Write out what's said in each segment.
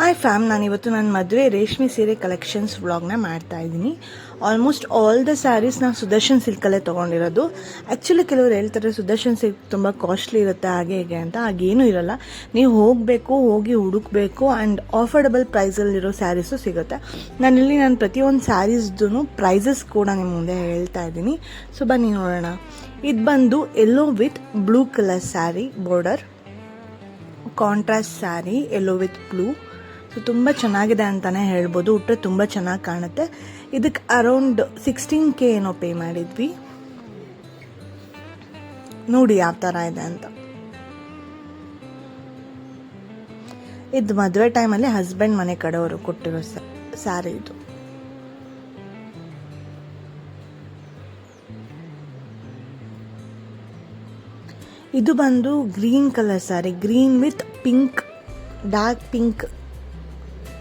Hi fam ನಾನಿವತ್ತು ನನ್ನ ಮದುವೆ ರೇಷ್ಮೆ ಸೀರೆ ಕಲೆಕ್ಷನ್ಸ್ ವ್ಲಾಗ್ನ ಮಾಡ್ತಾ ಇದ್ದೀನಿ. ಆಲ್ಮೋಸ್ಟ್ ಆಲ್ ದ ಸ್ಯಾರೀಸ್ ನಾನು ಸುದರ್ಶನ್ ಸಿಲ್ಕಲ್ಲೇ ತೊಗೊಂಡಿರೋದು. ಆ್ಯಕ್ಚುಲಿ ಕೆಲವರು ಹೇಳ್ತಾರೆ ಸುದರ್ಶನ್ ಸಿಲ್ಕ್ ತುಂಬ ಕಾಸ್ಟ್ಲಿ ಇರುತ್ತೆ, ಹಾಗೆ ಹೀಗೆ ಅಂತ. ಹಾಗೇನೂ ಇರೋಲ್ಲ. ನೀವು ಹೋಗಬೇಕು, ಹೋಗಿ ಹುಡುಕ್ಬೇಕು ಆ್ಯಂಡ್ ಆಫರ್ಡಬಲ್ ಪ್ರೈಸಲ್ಲಿರೋ ಸ್ಯಾರೀಸು ಸಿಗುತ್ತೆ. ನಾನಿಲ್ಲಿ ನಾನು ಪ್ರತಿಯೊಂದು ಸ್ಯಾರೀಸ್ದು ಪ್ರೈಸಸ್ ಕೂಡ ನಿಮ್ಮ ಮುಂದೆ ಹೇಳ್ತಾ ಇದ್ದೀನಿ. ಸೊ ಬನ್ನಿ ನೋಡೋಣ. ಇದು ಬಂದು yellow with blue colour sari border contrast sari yellow with blue so ತುಂಬ ಚೆನ್ನಾಗಿದೆ ಅಂತಲೇ ಹೇಳ್ಬೋದು. ಉಟ್ರೆ ತುಂಬ ಚೆನ್ನಾಗಿ ಕಾಣುತ್ತೆ. ಇದಕ್ಕೆ ಅರೌಂಡ್ ಸಿಕ್ಸ್ಟೀನ್ ಕೆ ಏನೋ ಪೇ ಮಾಡಿದ್ವಿ. ನೋಡಿ ಯಾವ ಥರ ಇದೆ ಅಂತ. ಇದು ಮದುವೆ ಟೈಮಲ್ಲಿ ಹಸ್ಬೆಂಡ್ ಮನೆ ಕಡೆಯವರು ಕೊಟ್ಟಿರೋ ಸ್ಯಾರಿ ಇದು. ಇದು ಬಂದು green colour sari green with pink dark pink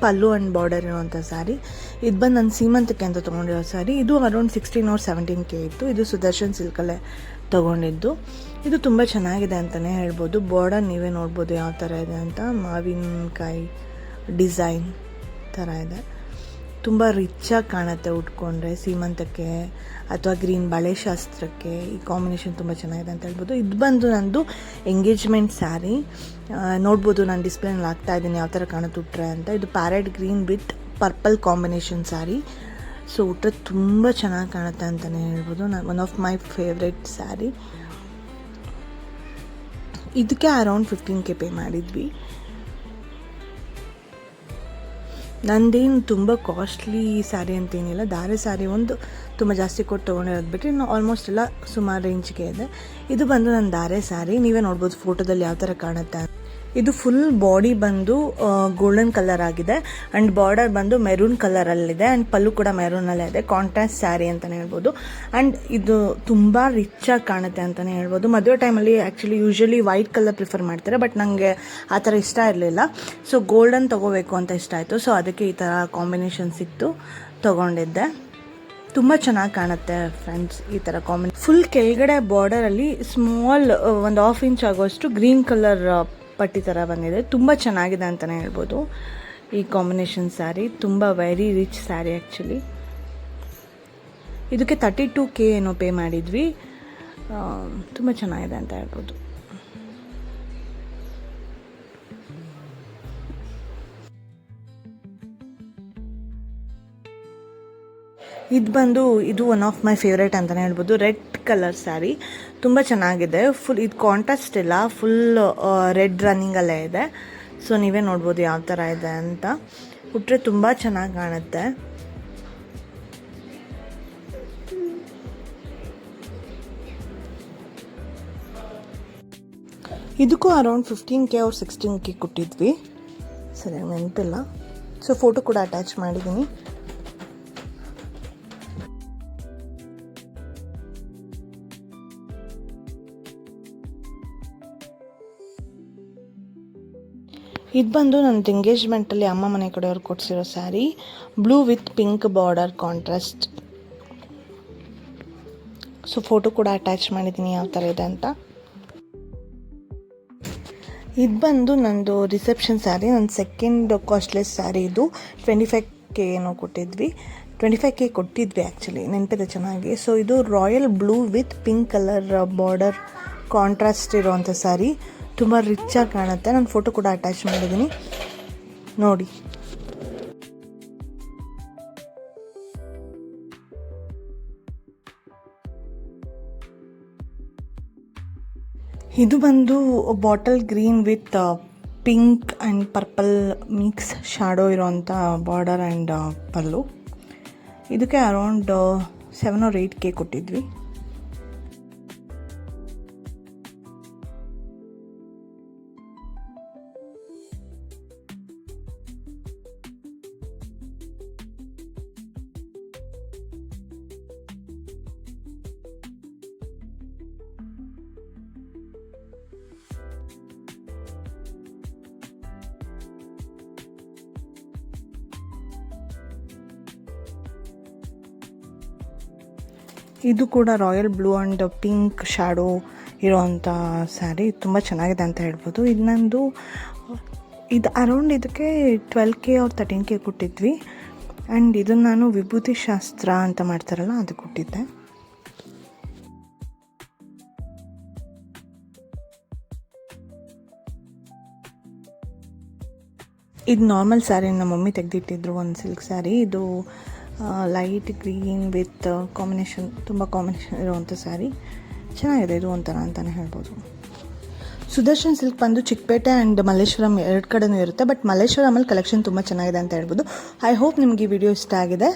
pallu and border ಇರುವಂಥ ಸ್ಯಾರಿ ಇದು ಬಂದು ನಾನು ಸೀಮಂತಕ್ಕೆ ಅಂತ ತೊಗೊಂಡಿರೋ ಸ್ಯಾರಿ ಇದು around sixteen or seventeen K ಇತ್ತು. ಇದು ಸುದರ್ಶನ್ ಸಿಲ್ಕಲ್ಲೇ ತೊಗೊಂಡಿದ್ದು. ಇದು ತುಂಬ ಚೆನ್ನಾಗಿದೆ ಅಂತಲೇ ಹೇಳ್ಬೋದು. ಬಾರ್ಡರ್ ನೀವೇ ನೋಡ್ಬೋದು ಯಾವ ಥರ ಇದೆ ಅಂತ. ಮಾವಿನಕಾಯಿ ಡಿಸೈನ್ ಥರ ಇದೆ. ತುಂಬ ರಿಚ್ಚಾಗಿ ಕಾಣುತ್ತೆ ಉಟ್ಕೊಂಡ್ರೆ ಸೀಮಂತಕ್ಕೆ ಅಥವಾ ಗ್ರೀನ್ ಬಳೆ ಶಾಸ್ತ್ರಕ್ಕೆ. ಈ ಕಾಂಬಿನೇಷನ್ ತುಂಬ ಚೆನ್ನಾಗಿದೆ ಅಂತ ಹೇಳ್ಬೋದು. ಇದು ಬಂದು ನಂದು ಎಂಗೇಜ್ಮೆಂಟ್ ಸ್ಯಾರಿ ನೋಡ್ಬೋದು ನಾನು ಡಿಸ್ಪ್ಲೇನಲ್ಲಿ ಹಾಕ್ತಾ ಇದ್ದೀನಿ ಯಾವ ಥರ ಕಾಣುತ್ತೆ ಉಟ್ರೆ ಅಂತ. ಇದು parrot green with purple combination sari so ಉಟ್ರೆ ತುಂಬ ಚೆನ್ನಾಗಿ ಕಾಣುತ್ತೆ ಅಂತಲೇ ಹೇಳ್ಬೋದು. ನಾನು one of my favourite sari ಇದಕ್ಕೆ ಅರೌಂಡ್ ಫಿಫ್ಟೀನ್ ಕೆ ಪೇ ಮಾಡಿದ್ವಿ. ನಂದೇನು ತುಂಬ ಕಾಸ್ಟ್ಲಿ ಸ್ಯಾರಿ ಅಂತೇನಿಲ್ಲ. ಧಾರೆ ಸ್ಯಾರಿ ಒಂದು ತುಂಬ ಜಾಸ್ತಿ ಕೊಟ್ಟು ತೊಗೊಂಡಿರೋದು ಬಿಟ್ಟರೆ ಇನ್ನು ಆಲ್ಮೋಸ್ಟ್ ಎಲ್ಲ ಸುಮಾರು ರೇಂಜ್ಗೆ ಇದೆ. ಇದು ಬಂದು ನನ್ನ ಧಾರೆ ಸ್ಯಾರಿ ನೀವೇ ನೋಡ್ಬೋದು ಫೋಟೋದಲ್ಲಿ ಯಾವ ಥರ ಕಾಣುತ್ತೆ ಇದು ಫುಲ್ ಬಾಡಿ ಬಂದು ಗೋಲ್ಡನ್ ಕಲರ್ ಆಗಿದೆ. ಆ್ಯಂಡ್ ಬಾರ್ಡರ್ ಬಂದು ಮೆರೂನ್ ಕಲರಲ್ಲಿದೆ ಆ್ಯಂಡ್ ಪಲ್ಲು ಕೂಡ ಮೆರೂನಲ್ಲೇ ಇದೆ. ಕಾಂಟ್ರಾಸ್ಟ್ ಸ್ಯಾರಿ ಅಂತಲೇ ಹೇಳ್ಬೋದು. ಆ್ಯಂಡ್ ಇದು ತುಂಬ ಆಗಿ ಕಾಣುತ್ತೆ ಅಂತಲೇ ಹೇಳ್ಬೋದು. ಮದುವೆ ಟೈಮಲ್ಲಿ actually usually white colour prefer ಮಾಡ್ತಾರೆ. ಬಟ್ ನನಗೆ ಆ ಥರ ಇಷ್ಟ ಇರಲಿಲ್ಲ. ಸೊ ಗೋಲ್ಡನ್ ತೊಗೋಬೇಕು ಅಂತ ಇಷ್ಟ ಆಯಿತು. ಸೊ ಅದಕ್ಕೆ ಈ ಥರ ಕಾಂಬಿನೇಷನ್ ಸಿಕ್ತು. ತೊಗೊಂಡಿದ್ದೆ. ತುಂಬ ಚೆನ್ನಾಗಿ ಕಾಣುತ್ತೆ ಫ್ರೆಂಡ್ಸ್ ಈ ಥರ ಕಾಂಬಿನೇ ಫುಲ್ ಕೆಳಗಡೆ ಬಾರ್ಡರಲ್ಲಿ ಸ್ಮಾಲ್ ಒಂದು ಹಾಫ್ ಇಂಚ್ ಆಗೋಷ್ಟು ಗ್ರೀನ್ ಕಲರ್ ಪಟ್ಟಿ ಥರ ಬಂದಿದೆ. ತುಂಬ ಚೆನ್ನಾಗಿದೆ ಅಂತಲೇ ಹೇಳ್ಬೋದು. ಈ ಕಾಂಬಿನೇಷನ್ ಸ್ಯಾರಿ ತುಂಬ ವೆರಿ ರಿಚ್ ಸ್ಯಾರಿ ಆ್ಯಕ್ಚುಲಿ ಇದಕ್ಕೆ ತರ್ಟಿ ಟು ಕೆ ಏನೋ ಪೇ ಮಾಡಿದ್ವಿ. ತುಂಬ ಚೆನ್ನಾಗಿದೆ ಅಂತ ಹೇಳ್ಬೋದು. ಇದು ಬಂದು ಇದು ಒನ್ ಆಫ್ ಮೈ ಫೇವ್ರೆಟ್ ಅಂತಲೇ ಹೇಳ್ಬೋದು. Red colour sari. ತುಂಬ ಚೆನ್ನಾಗಿದೆ. ಫುಲ್ ಇದು ಕಾಂಟ್ರಾಸ್ಟ್ ಇಲ್ಲ. ಫುಲ್ ರೆಡ್ ರನ್ನಿಂಗಲ್ಲೇ ಇದೆ. ಸೊ ನೀವೇ ನೋಡ್ಬೋದು ಯಾವ ಥರ ಇದೆ ಅಂತ. ಉಟ್ರೆ ತುಂಬ ಚೆನ್ನಾಗಿ ಕಾಣುತ್ತೆ. ಇದಕ್ಕೂ ಅರೌಂಡ್ ಫಿಫ್ಟೀನ್ ಕೆ ಅವ್ರು ಸಿಕ್ಸ್ಟೀನ್ ಕೆ ಕೊಟ್ಟಿದ್ವಿ. ಸರಿ ನೆನಪಿಲ್ಲ. ಸೊ ಫೋಟೋ ಕೂಡ ಅಟ್ಯಾಚ್ ಮಾಡಿದ್ದೀನಿ ಇದು ಬಂದು ನನ್ನದು ಎಂಗೇಜ್ಮೆಂಟಲ್ಲಿ ಅಮ್ಮ ಮನೆ ಕಡೆಯವ್ರು ಕೊಡಿಸಿರೋ sari blue with pink border contrast so photo ಕೂಡ ಅಟ್ಯಾಚ್ ಮಾಡಿದ್ದೀನಿ ಯಾವ ಥರ ಇದೆ ಅಂತ. ಇದು ಬಂದು ನಂದು ರಿಸೆಪ್ಷನ್ ಸ್ಯಾರಿ ನನ್ನ ಸೆಕೆಂಡ್ ಕಾಸ್ಟ್ಲೆಸ್ ಸ್ಯಾರಿ ಇದು. ಟ್ವೆಂಟಿ ಫೈವ್ ಕೆ ಏನೋ ಕೊಟ್ಟಿದ್ವಿ. ಟ್ವೆಂಟಿ ಫೈವ್ ಕೆ ಕೊಟ್ಟಿದ್ವಿ ಆ್ಯಕ್ಚುಲಿ ನೆನಪಿದೆ ಚೆನ್ನಾಗಿ. ಸೊ ಇದು royal blue with pink colour border contrast ಇರೋವಂಥ ಸ್ಯಾರಿ. ತುಂಬ ರಿಚ್ಚಾಗಿ ಕಾಣುತ್ತೆ. ನಾನು ಫೋಟೋ ಕೂಡ ಅಟ್ಯಾಚ್ ಮಾಡಿದ್ದೀನಿ. ನೋಡಿ. ಇದು ಬಂದು bottle green with pink and purple mix shadow ಇರೋವಂಥ ಬಾರ್ಡರ್ ಆ್ಯಂಡ್ ಪಲ್ಲು. ಇದಕ್ಕೆ around seven or eight K ಕೊಟ್ಟಿದ್ವಿ. ಇದು ಕೂಡ royal blue and pink shadow ಇರೋವಂಥ ಸ್ಯಾರಿ. ತುಂಬ ಚೆನ್ನಾಗಿದೆ ಅಂತ ಹೇಳ್ಬೋದು. ಇನ್ನೊಂದು ಇದು ಅರೌಂಡ್ ಇದಕ್ಕೆ ಟ್ವೆಲ್ ಕೆ ಅವ್ರ ತರ್ಟೀನ್ ಕೆ ಕೊಟ್ಟಿದ್ವಿ. ಆ್ಯಂಡ್ ಇದನ್ನು ನಾನು ವಿಭೂತಿ ಶಾಸ್ತ್ರ ಅಂತ ಮಾಡ್ತಾರಲ್ಲ, ಅದು ಕೊಟ್ಟಿದ್ದೆ. ಇದು ನಾರ್ಮಲ್ ಸ್ಯಾರಿ ನಮ್ಮ ಮಮ್ಮಿ ತೆಗೆದಿಟ್ಟಿದ್ರು, ಒಂದು ಸಿಲ್ಕ್ ಸ್ಯಾರಿ ಇದು ಲೈಟ್ ಗ್ರೀನ್ ವಿತ್ ಕಾಂಬಿನೇಷನ್ ತುಂಬ ಕಾಂಬಿನೇಷನ್ ಇರುವಂಥ ಸ್ಯಾರಿ ಚೆನ್ನಾಗಿದೆ ಇದು ಒಂಥರ ಅಂತಲೇ ಹೇಳ್ಬೋದು. ಸುದರ್ಶನ್ ಸಿಲ್ಕ್ ಬಂದು ಚಿಕ್ಕಪೇಟೆ ಆ್ಯಂಡ್ ಮಲ್ಲೇಶ್ವರಂ ಎರಡು ಕಡೆನೂ ಇರುತ್ತೆ ಬಟ್ ಮಲ್ಲೇಶ್ವರಮಲ್ಲಿ ಕಲೆಕ್ಷನ್ ತುಂಬ ಚೆನ್ನಾಗಿದೆ ಅಂತ ಹೇಳ್ಬೋದು. ಐ ಹೋಪ್ ನಿಮಗೆ ವಿಡಿಯೋ ಇಷ್ಟ ಆಗಿದೆ.